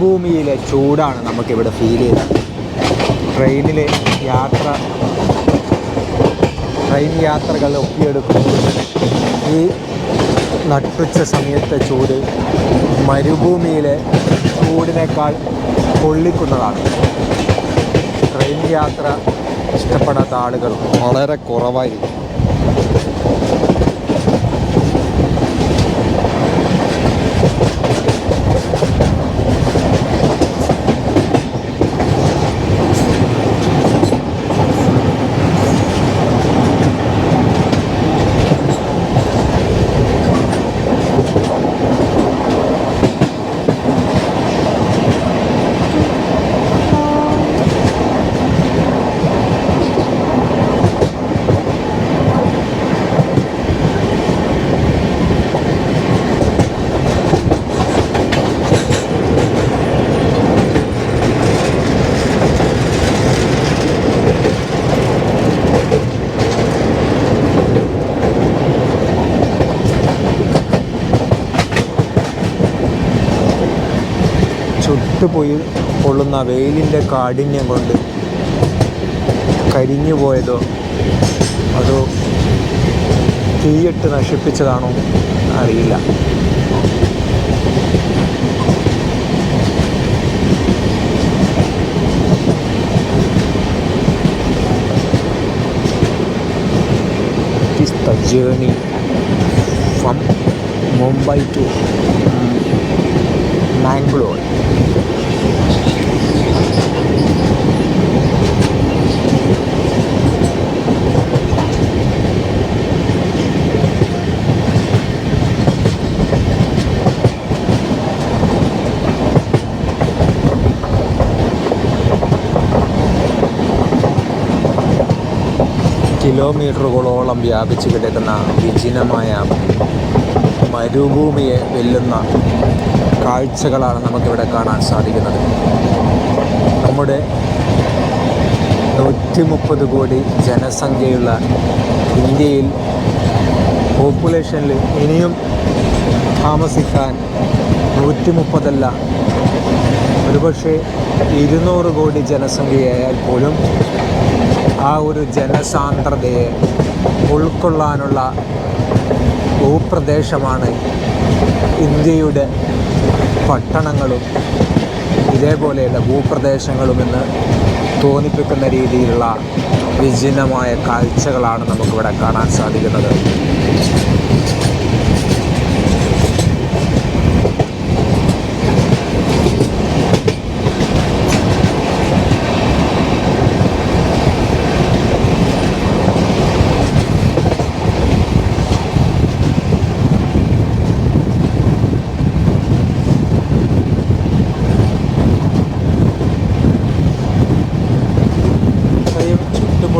മരുഭൂമിയിലെ ചൂടാണ് നമുക്കിവിടെ ഫീൽ ചെയ്തത് ട്രെയിനിലെ യാത്ര ട്രെയിൻ യാത്രകൾ ഒപ്പിയെടുക്കുമ്പോൾ ഈ നട്ടുച്ച സമയത്തെ ചൂട് മരുഭൂമിയിലെ ചൂടിനേക്കാൾ പൊള്ളിക്കുന്നതാണ് ട്രെയിൻ യാത്ര ഇഷ്ടപ്പെടാത്ത ആളുകൾ വളരെ കുറവായിരിക്കും. ചുട്ടുപോയി പൊള്ളുന്ന വെയിലിന്റെ കാഠിന്യം കൊണ്ട് കരിഞ്ഞു പോയതോ? അതോ തീയിട്ട് നശിപ്പിച്ചതാണോ അറിയില്ല. Journey from Mumbai to Mangalore. കിലോമീറ്ററുകളോളം വ്യാപിച്ചു കിടക്കുന്ന വിജിനമായ മരുഭൂമിയെ വെല്ലുന്ന കാഴ്ചകളാണ് നമുക്കിവിടെ കാണാൻ സാധിക്കുന്നത്. നമ്മുടെ നൂറ്റി മുപ്പത് കോടി ജനസംഖ്യയുള്ള ഇന്ത്യയിൽ പോപ്പുലേഷനിൽ ഇനിയും താമസിക്കാൻ നൂറ്റി മുപ്പതല്ല ഒരുപക്ഷെ ഇരുന്നൂറ് കോടി ജനസംഖ്യയായാൽ പോലും ആ ഒരു ജനസാന്ദ്രതയെ ഉൾക്കൊള്ളാനുള്ള ഭൂപ്രദേശമാണ് ഇന്ത്യയുടെ പട്ടണങ്ങളും ഇതേപോലെയുള്ള ഭൂപ്രദേശങ്ങളുമെന്ന് തോന്നിപ്പിക്കുന്ന രീതിയിലുള്ള വിജനമായ കാഴ്ചകളാണ് നമുക്കിവിടെ കാണാൻ സാധിക്കുന്നത്.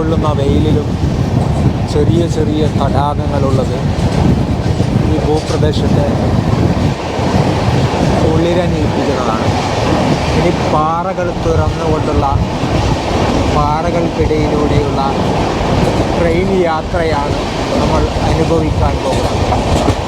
ചുട്ടുപൊള്ളുന്ന വെയിലിലും ചെറിയ ചെറിയ തടാകങ്ങളുള്ളത് ഈ ഭൂപ്രദേശത്തെ കുളിരണിയിപ്പിക്കുന്നതാണ് ഇനി പാറകൾ തുറന്നുകൊണ്ടുള്ള പാറകൾക്കിടയിലൂടെയുള്ള ട്രെയിൻ യാത്രയാണ് നമ്മൾ അനുഭവിക്കാൻ പോകുന്നത്.